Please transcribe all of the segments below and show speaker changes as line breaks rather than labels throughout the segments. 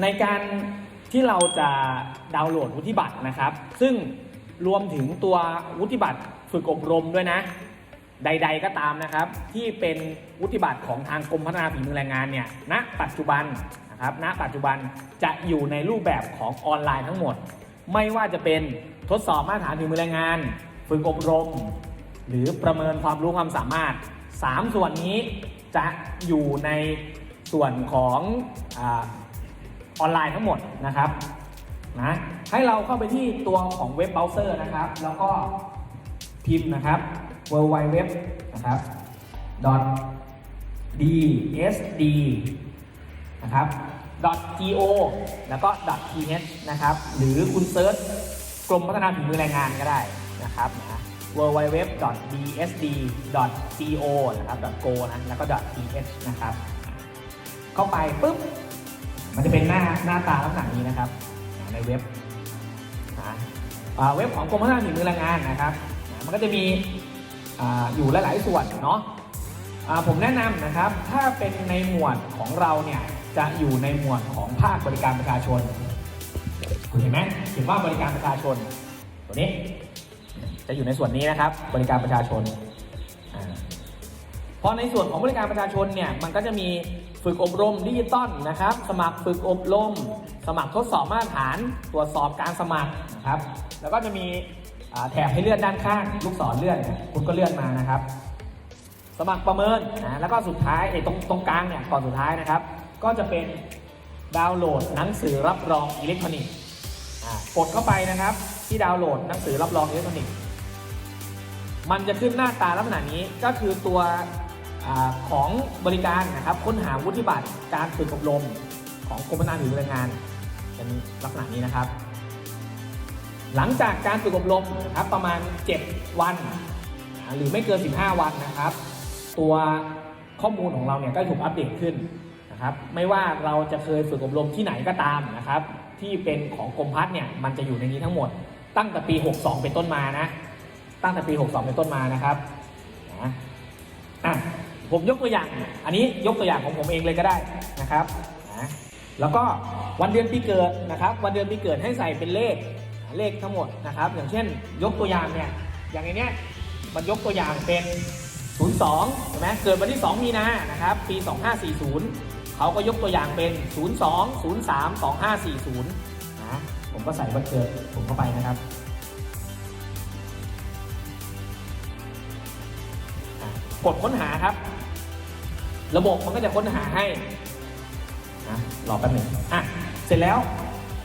ในการที่เราจะดาวน์โหลดวุฒิบัตรนะครับ ซึ่งรวมถึงตัววุฒิบัตรฝึกอบรมด้วยนะ ใด ๆก็ตามนะครับ ที่เป็นวุฒิบัตรของทางกรมพัฒนาฝีมือแรงงานเนี่ยณปัจจุบันนะครับณปัจจุบันจะอยู่ในรูปแบบของออนไลน์ทั้งหมด ไม่ว่าจะเป็นทดสอบมาตรฐานฝีมือแรงงาน ฝึกอบรม หรือประเมินความรู้ความสามารถ 3 ส่วนนี้จะอยู่ในส่วนของอ ออนไลน์ทั้งหมดนะครับนะให้เราเข้าไปที่ตัวของเว็บเบราว์เซอร์นะครับ แล้วก็พิมพ์นะครับ w w w นะครับ .dsd นะครับ .go แล้วก็ .th นะครับ หรือคุณเซิร์ชกรมพัฒนาฝีมือแรงงานก็ได้นะครับนะ www.dsd.go นะครับ .go นะแล้วก็ .th นะครับ เข้าไปปุ๊บ มันจะเป็นหน้าหน้าตาลักษณะนี้นะครับ ในเว็บนะเว็บของกรมพัฒนาฝีมือแรงงานนะครับมันก็จะมีอาอยู่หลาย ๆ ส่วนเนาะผมแนะนำนะครับ ถ้าเป็นในหมวดของเราเนี่ยจะอยู่ในหมวดของภาคบริการประชาชนคุณเห็นไหมเห็นว่าบริการประชาชน ตัวนี้ จะอยู่ในส่วนนี้นะครับ บริการประชาชนอพอในส่วนของบริการประชาชนเนี่ยมันก็จะมี ฝึกอบรมดิจิตอลนะครับ สมัครฝึกอบรม สมัครทดสอบมาตรฐาน ตรวจสอบการสมัครนะครับ แล้วก็จะมีแถบให้เลื่อนด้านข้าง ลูกศรเลื่อน คุณก็เลื่อนมานะครับ สมัครประเมินนะแล้วก็สุดท้ายไอ้ตรงตรงกลางเนี่ยก่อนสุดท้ายนะครับ ก็จะเป็นดาวน์โหลดหนังสือรับรองอิเล็กทรอนิกส์กดเข้าไปนะครับ ที่ดาวน์โหลดหนังสือรับรองอิเล็กทรอนิกส์มันจะขึ้นหน้าตาลักษณะนี้ก็คือตัว ของบริการนะครับค้นหาวุฒิบัตรการฝึกอบรมของกรมพัฒนาฝีมือแรงงานเป็นลักษณะนี้นะครับ หลังจากการฝึกอบรมนะครับประมาณ 7 วัน หรือไม่เกิน 15 วันนะครับ ตัวข้อมูลของเราเนี่ยก็ถูกอัปเดตขึ้นนะครับไม่ว่าเราจะเคยฝึกอบรมที่ไหนก็ตามนะครับที่เป็นของกรมพัฒน์เนี่ยมันจะอยู่ในนี้ทั้งหมด ตั้งแต่ปี 62 เป็นต้นมานะ ตั้งแต่ปี 62 เป็นต้นมานะครับนะอะ ผมยกตัวอย่าง อันนี้ยกตัวอย่างของผมเองเลยก็ได้นะครับนะแล้วก็วันเดือนปีเกิดนะครับ วันเดือนปีเกิดให้ใส่เป็นเลขเลขทั้งหมดนะครับ อย่างเช่น ยกตัวอย่างเนี่ยอย่างในเนี้ยมันยกตัวอย่างเป็น 02ใช่ไหมเกิดวันที่ 2 มีนานะครับปี 2540 เขาก็ยกตัวอย่างเป็น 02 03 2540นะผมก็ใส่วันเกิดผมเข้าไปนะครับกดค้นหาครับ ระบบมันก็จะค้นหาให้นะรอแป๊บหนึ่งอะเสร็จแล้ว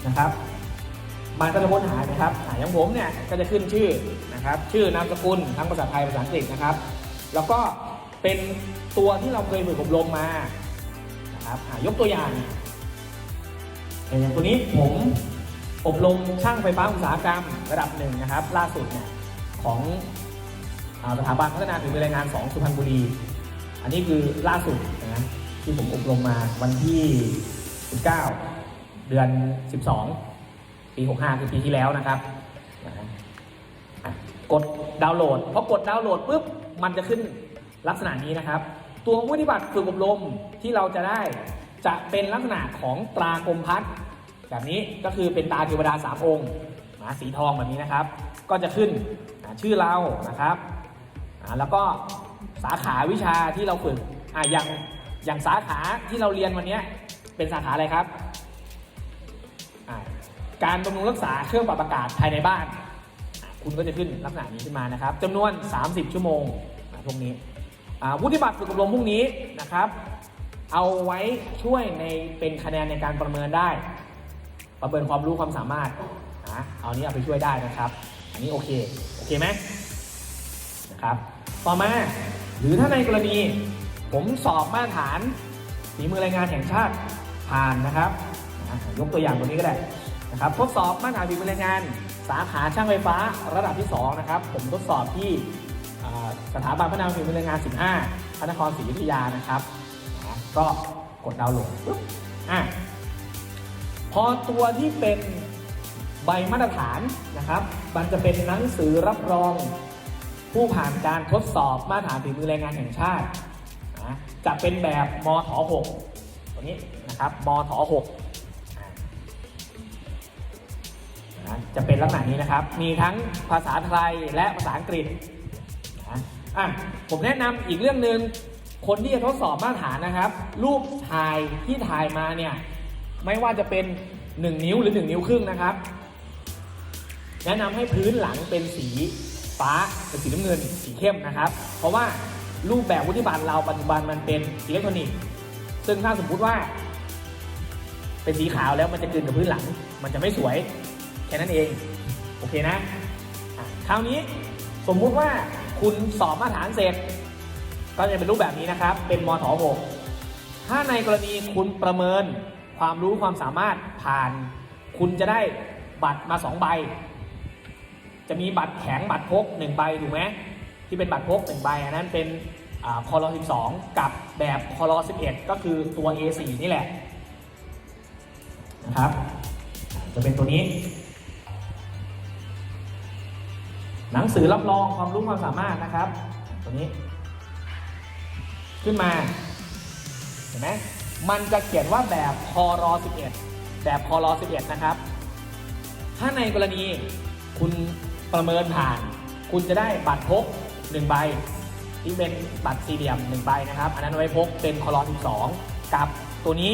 นะครับมันก็จะค้นหานะครับอย่างผมเนี่ยก็จะขึ้นชื่อนะครับ ชื่อนามสกุลทั้งภาษาไทยภาษาอังกฤษนะครับ แล้วก็เป็นตัวที่เราเคยฝึกอบรมมานะครับยกตัวอย่างอย่างตัวนี้ผมอบรมช่างไฟฟ้าอุตสาหกรรมระดับหนึ่งนะครับ ล่าสุดเนี่ยของสถาบันพัฒนาฝีมือแรงงาน 2 สุพรรณบุรี อันนี้คือล่าสุดนะที่ผมอบรมมาวันที่ 19 เดือน 12 ปี 65 คือปีที่แล้วนะครับกดดาวน์โหลดพอกดดาวน์โหลดปุ๊บมันจะขึ้นลักษณะนี้นะครับ ตัววุฒิบัตรฝึกอบรมที่เราจะได้จะเป็นลักษณะของตรากรมพัฒน์แบบนี้ก็คือเป็นตราเทวดาสามองค์นะสีทองแบบนี้นะครับ ก็จะขึ้นชื่อเรานะครับ แล้วก็ สาขาวิชาที่เราฝึกอ่าอย่างอย่างสาขาที่เราเรียนวันนี้เป็นสาขาอะไรครับอ่าการบำรุงรักษาเครื่องปรับอากาศภายในบ้าน คุณก็จะขึ้นลักษณะนี้ขึ้นมานะครับจำนวน 30 ชั่วโมงอ่าพวกนี้อาวุฒิบัตรฝึกอบรมพวกนี้นะครับ เอาไว้ช่วยในเป็นคะแนนในการประเมินได้ ประเมินความรู้ความสามารถนะเอานี้เอาไปช่วยได้นะครับ อันนี้โอเค โอเคไหมนะครับ ต่อมา หรือถ้าในกรณีผมสอบมาตรฐานฝีมือแรงงานแห่งชาติผ่านนะครับ ยกตัวอย่างตัวนี้ก็ได้นะครับทดสอบมาตรฐานฝีมือแรงงาน สาขาช่างไฟฟ้าระดับที่ 2 นะครับ ผมทดสอบที่สถาบันพัฒนาฝีมือแรงงาน 15 พระนครศรีอยุธยานะครับนะก็กดดาวน์โหลดปุ๊บอะพอตัวที่เป็นใบมาตรฐานนะครับ มันจะเป็นหนังสือรับรอง ผู้ผ่านการทดสอบมาตรฐานฝีมือแรงงานแห่งชาตินะจะเป็นแบบมถ6ตัวนี้นะครับมถ6นะจะเป็นลักษณะนี้นะครับ มีทั้งภาษาไทยและภาษาอังกฤษนะอะผมแนะนำอีกเรื่องหนึ่งคนที่จะทดสอบมาตรฐานนะครับ รูปถ่ายที่ถ่ายมาเนี่ยไม่ว่าจะเป็น 1 นิ้วหรือ 1 นิ้วครึ่งนะครับ แนะนำให้พื้นหลังเป็นสี ฟ้าเป็นสีน้ำเงินสีเข้มนะครับ เพราะว่ารูปแบบวุฒิบัตรเราปัจจุบันมันเป็นอิเล็กทรอนิกส์ซึ่งถ้าสมมุติว่า เป็นสีขาวแล้วมันจะกลืนกับพื้นหลัง มันจะไม่สวยแค่นั้นเอง โอเคนะคราวนี้สมมุติว่าคุณสอบมาตรฐานเสร็จ ก็จะเป็นรูปแบบนี้นะครับ เป็นมถ6ถ้าในกรณีคุณประเมินความรู้ความสามารถผ่าน คุณจะได้บัตรมา 2 ใบ จะมีบัตรแข็งบัตรพก1ใบถูกไหมที่เป็นบัตรพก1ใบอันนั้นเป็นคอร12 กับแบบคอร11 ก็คือตัว A4 นี่แหละนะครับ จะเป็นตัวนี้ หนังสือรับรองความรู้ความสามารถนะครับ ตัวนี้ ขึ้นมา เห็นไหมมันจะเขียนว่าแบบคอร11 แบบคอร11 นะครับ ถ้าในกรณีคุณ ประเมินผ่าน คุณจะได้บัตรพก1ใบที่เป็นบัตรสี่เหลี่ยม1ใบนะครับ อันนั้นไว้พกเป็นคอร12 กับตัวนี้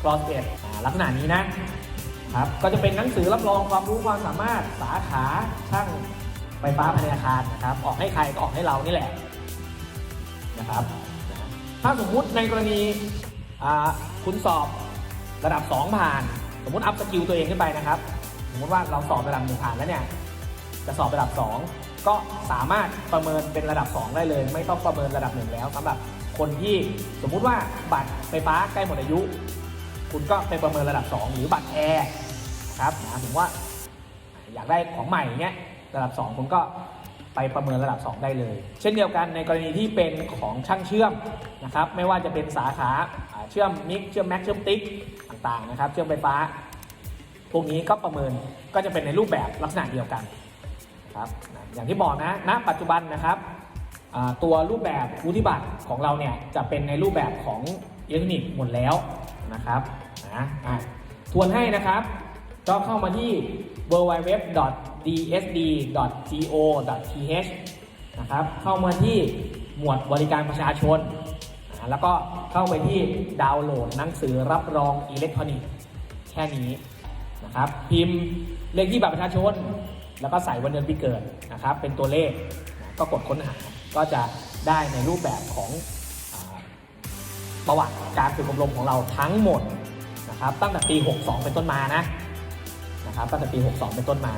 คลอสเอ็ดลักษณะนี้นะครับก็จะเป็นหนังสือรับรองความรู้ความสามารถสาขาช่างไฟฟ้าภายในอาคารนะครับ ออกให้ใครก็ออกให้เรานี่แหละนะครับ ถ้าสมมุติในกรณีคุณสอบระดับ 2 ผ่าน สมมุติอัพสกิลตัวเองขึ้นไปนะครับ สมมติว่าเราสอบระดับหนึ่งผ่านแล้วเนี่ย จะสอบระดับ 2 ก็สามารถประเมินเป็นระดับ 2 ได้เลย ไม่ต้องประเมินระดับหนึ่งแล้วสำหรับคนที่สมมุติว่าบัตรไฟฟ้าใกล้หมดอายุ คุณก็ไปประเมินระดับ 2 หรือบัตรแอร์นะครับนะถึงว่าอยากได้ของใหม่เนี้ยระดับ 2 คุณก็ไปประเมินระดับ 2 ได้เลย เช่นเดียวกันในกรณีที่เป็นของช่างเชื่อมนะครับไม่ว่าจะเป็นสาขาอ่าเชื่อมมิกเชื่อมแม็กเชื่อมติ๊กต่างๆนะครับเชื่อมไฟฟ้า พวกนี้ก็ประเมินก็จะเป็นในรูปแบบลักษณะเดียวกัน นะครับอย่างที่บอกนะณปัจจุบันนะครับตัวรูปแบบวุฒิบัตรของเราเนี่ยจะเป็นในรูปแบบของอิเล็กทรอนิกส์หมดแล้วนะครับนะทวนให้นะครับ ก็เข้ามาที่ www.dsd.go.th นะครับเข้ามาที่หมวดบริการประชาชน แล้วก็เข้าไปที่ดาวน์โหลดหนังสือรับรองอิเล็กทรอนิกส์แค่นี้นะครับพิมพ์เลขที่บัตรประชาชน แล้วก็ใส่วันเดือนปีเกิดนะครับ เป็นตัวเลขก็กดค้นหา ก็จะได้ในรูปแบบของประวัติการฝึกอบรมของเราทั้งหมดนะครับ ตั้งแต่ปี 62 เป็นต้นมานะนะครับ ตั้งแต่ปี 62 เป็นต้นมา